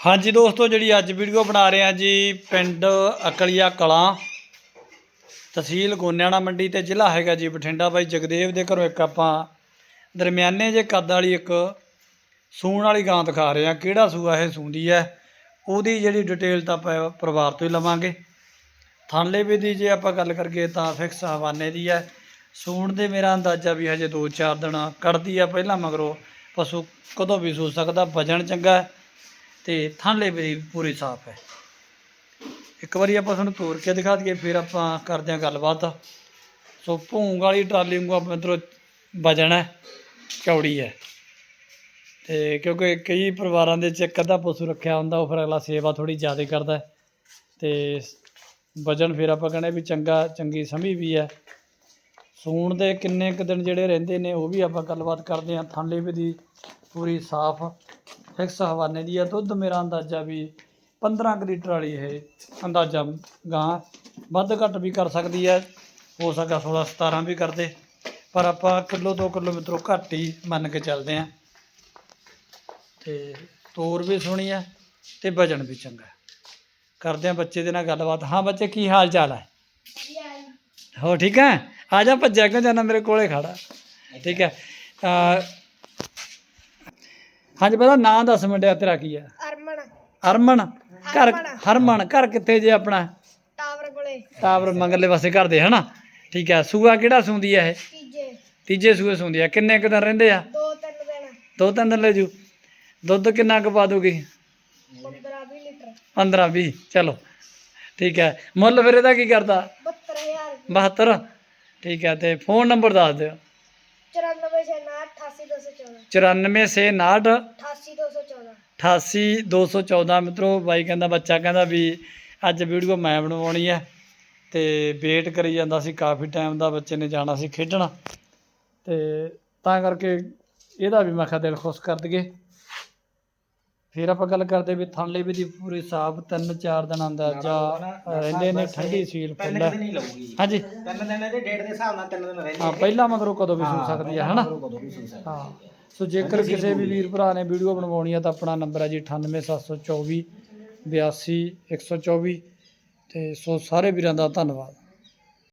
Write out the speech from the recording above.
ਹਾਂਜੀ ਦੋਸਤੋ, ਜਿਹੜੀ ਅੱਜ ਵੀਡੀਓ ਬਣਾ ਰਹੇ ਹਾਂ ਜੀ ਪਿੰਡ ਅਕਲੀਆ ਕਲਾਂ, ਤਹਿਸੀਲ ਗੋਨਿਆਣਾ ਮੰਡੀ ਤੇ ਜ਼ਿਲ੍ਹਾ ਹੈਗਾ ਜੀ ਬਠਿੰਡਾ ਬਾਈ ਜਗਦੇਵ ਦੇ ਘਰੋਂ ਇੱਕ ਆਪਾਂ ਦਰਮਿਆਨੇ ਜੇ ਕੱਦ ਵਾਲੀ ਇੱਕ ਸੂਣ ਵਾਲੀ ਗਾਂ ਦਿਖਾ ਰਹੇ ਹਾਂ। ਕਿਹੜਾ ਸੂਆ ਇਹ ਸੂੰਦੀ ਹੈ, ਉਹਦੀ ਜਿਹੜੀ ਡਿਟੇਲ ਤਾਂ ਆਪਾਂ ਪਰਿਵਾਰ ਤੋਂ ਹੀ ਲਵਾਂਗੇ। ਥਾਂਲੇ ਵੀ ਦੀ ਜੇ ਆਪਾਂ ਗੱਲ ਕਰੀਏ ਤਾਂ ਫਿਕਸ ਹਵਾਨੇ ਦੀ ਹੈ। ਸੂਣ ਦੇ ਮੇਰਾ ਅੰਦਾਜ਼ਾ ਵੀ ਹਜੇ 2-4 ਦਿਨ ਕੱਢਦੀ ਆ ਪਹਿਲਾਂ, ਮਗਰੋਂ ਪਸ਼ੂ ਕਦੋਂ ਵੀ ਸੂ ਸਕਦਾ, ਵਜ਼ਨ ਚੰਗਾ ਹੈ। ਤੇ ਥਾਂਲੇ ਵੀ ਪੂਰੀ ਸਾਫ਼ ਹੈ। ਇੱਕ ਵਾਰੀ ਆਪਾਂ ਤੁਹਾਨੂੰ ਤੋਰ ਕੇ ਦਿਖਾ ਦਈਏ, ਫਿਰ ਆਪਾਂ ਕਰਦੇ ਹਾਂ ਗੱਲਬਾਤ। ਸੋ ਭੂੰਗ ਵਾਲੀ ਟਰਾਲੀ ਵਾਂਗੂ ਆਪਾਂ ਮਤਲਬ ਵਜਣ ਹੈ, ਚੌੜੀ ਹੈ। ਤੇ ਕਿਉਂਕਿ ਕਈ ਪਰਿਵਾਰਾਂ ਦੇ ਚ ਇੱਕ ਅੱਧਾ ਪਸ਼ੂ ਰੱਖਿਆ ਹੁੰਦਾ, ਉਹ ਫਿਰ ਅਗਲਾ ਸੇਵਾ ਥੋੜੀ ਜ਼ਿਆਦਾ ਕਰਦਾ ਹੈ। ਤੇ ਵਜਨ ਫਿਰ ਆਪਾਂ ਕਹਿੰਦੇ ਵੀ ਚੰਗਾ, ਚੰਗੀ ਸਮੀ ਵੀ ਹੈ। ਸੂਣ ਦੇ ਕਿੰਨੇ ਕੁ ਦਿਨ ਜਿਹੜੇ ਰਹਿੰਦੇ ਨੇ, ਉਹ ਵੀ ਆਪਾਂ ਗੱਲਬਾਤ ਕਰਦੇ ਹਾਂ। ਥਾਂਲੇ ਵੀ ਦੀ ਪੂਰੀ ਸਾਫ਼ ਫਿਕਸ ਹਵਾਨੇ ਦੀ ਆ ਦੁੱਧ ਮੇਰਾ ਅੰਦਾਜ਼ਾ ਵੀ 15 ਕੁ ਲੀਟਰ ਵਾਲੀ ਇਹ ਅੰਦਾਜ਼ਾ ਗਾਂ ਵੱਧ ਘੱਟ ਵੀ ਕਰ ਸਕਦੀ ਹੈ ਹੋ ਸਕਦਾ 16 17 ਵੀ ਕਰਦੇ ਪਰ ਆਪਾਂ ਕਿਲੋ 2 ਕਿਲੋ ਮਿੱਤਰੋ ਘੱਟ ਹੀ ਮੰਨ ਕੇ ਚੱਲਦੇ ਹਾਂ। ਤੇ ਤੋਰ ਵੀ ਸੋਹਣੀ ਹੈ ਤੇ ਵਜਨ ਵੀ ਚੰਗਾ। ਕਰਦੇ ਹਾਂ ਬੱਚੇ ਦੇ ਨਾਲ ਗੱਲਬਾਤ। ਹਾਂ ਬੱਚੇ ਕੀ ਹਾਲ ਚਾਲ ਹੈ ਹੋ ਠੀਕ ਹੈ ਆ ਜਾ ਭੱਜਿਆ ਕਿਉਂ ਜਾਣਾ ਮੇਰੇ ਕੋਲੇ ਖੜਾ। ਠੀਕ ਹੈ ਹਾਂਜੀ ਪਹਿਲਾਂ ਨਾਂ ਦੱਸ ਮੁੰਡਿਆ ਤੇਰਾ ਕੀ ਹੈ ਅਰਮਨ। ਹਰਮਨ ਘਰ ਹਰਮਨ। ਘਰ ਕਿੱਥੇ ਜੇ ਆਪਣਾ? ਟਾਵਰ ਕੋਲੇ। ਟਾਵਰ ਮੰਗਲੇ ਪਾਸੇ ਘਰ ਦੇ ਹਨਾ? ਠੀਕ ਹੈ ਸੂਆ ਕਿਹੜਾ ਸੂੰਦੀ ਹੈ ਇਹ? ਤੀਜੇ। ਤੀਜੇ ਸੂਏ ਸੂੰਦੀ ਹੈ ਕਿੰਨੇ ਕੁ ਦਿਨ ਰਹਿੰਦੇ ਆ? ਦੋ ਤਿੰਨ ਦਿਨ। ਦੋ ਤਿੰਨ ਦਿਨ ਲੈ ਜੂ। ਦੁੱਧ ਕਿੰਨਾ ਕੁ ਪਾ ਦੂਗੀ 15 20 ਲੀਟਰ। 15 20 ਚਲੋ। ਠੀਕ ਹੈ ਮੁੱਲ ਫਿਰ ਇਹਦਾ ਕੀ ਕਰਦਾ? 72000 72 ਠੀਕ ਹੈ ਤੇ ਫੋਨ ਨੰਬਰ ਦੱਸ ਦਿਓ। 94 ਛੇ ਨਾਲ 88214 94 ਸੇ 69 88214 88214 ਮਿੱਤਰੋ ਬਾਈ ਕਹਿੰਦਾ ਬੱਚਾ ਕਹਿੰਦਾ ਵੀ ਅੱਜ ਵੀਡੀਓ ਮੈਂ ਬਣਵਾਉਣੀ ਹੈ ਤੇ ਵੇਟ ਕਰੀ ਜਾਂਦਾ ਸੀ ਕਾਫੀ ਟਾਈਮ ਦਾ ਬੱਚੇ ਨੇ ਜਾਣਾ ਸੀ ਖੇਡਣ। ਤੇ ਤਾਂ ਕਰਕੇ ਇਹਦਾ ਵੀ ਮੈਂ ਕਿਹਾ ਦਿਲ ਖੁਸ਼ ਕਰ ਦਈਏ। ਫਿਰ ਆਪਾਂ ਗੱਲ ਕਰਦੇ ਵੀ ਥਣਲੇ ਵੀ ਦੀ ਪੂਰੀ ਸਾਫ਼ ਤਿੰਨ ਚਾਰ ਦਿਨ ਅੰਦਾਜ਼ਾ ਰਹਿੰਦੇ ਨੇ ਠੰਡੀ ਸੀਲ ਫੁੱਲ। ਲਊਗੀ। ਹਾਂਜੀ। ਤਿੰਨ ਦਿਨ ਇਹਦੇ ਡੇਟ ਦੇ ਹਿਸਾਬ ਨਾਲ ਤਿੰਨ ਦਿਨ ਰਹਿੰਦੇ ਹਾਂ ਪਹਿਲਾਂ ਮਗਰੋਂ ਕਦੋਂ ਵੀ ਸੁਣ ਸਕਦੀ ਹੈ ਹਨਾ? ਹਾਂ। ਸੋ ਜੇਕਰ ਕਿਸੇ ਵੀ ਵੀਰ ਭਰਾ ਨੇ ਵੀਡੀਓ ਬਣਵਾਉਣੀ ਹੈ ਤਾਂ ਆਪਣਾ ਨੰਬਰ ਹੈ ਜੀ 98724 82 124 ਤੇ ਸੋ ਸਾਰੇ ਵੀਰਾਂ ਦਾ ਧੰਨਵਾਦ।